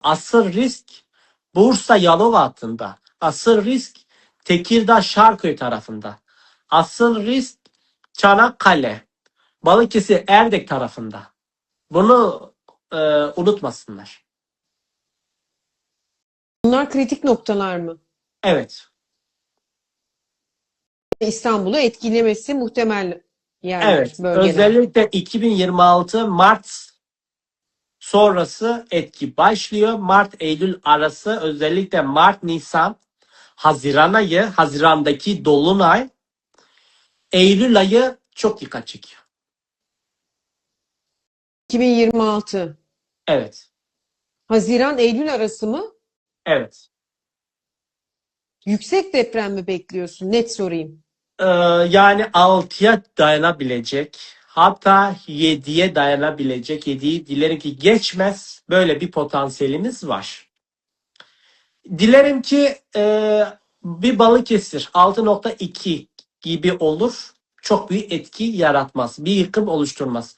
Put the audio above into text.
Asıl risk Bursa Yalova hattında. Asıl risk Tekirdağ Şarköy tarafında. Asıl risk Çanakkale, Balıkesir Erdek tarafında. Bunu e, unutmasınlar. Bunlar kritik noktalar mı? Evet. İstanbul'u etkilemesi muhtemel yerler, Evet. bölgeler. Özellikle 2026 Mart sonrası etki başlıyor. Mart-Eylül arası özellikle Mart-Nisan Haziran ayı, Haziran'daki Dolunay Eylül ayı çok dikkat çekiyor. 2026. Evet. Haziran Eylül arası mı? Evet. Yüksek deprem mi bekliyorsun? Net sorayım. Ee, yani 6'ya dayanabilecek hatta 7'ye dayanabilecek 7'yi dilerim ki geçmez böyle bir potansiyelimiz var. Dilerim ki e, bir Balıkesir 6.2 gibi olur. Çok büyük etki yaratmaz. Bir yıkım oluşturmaz.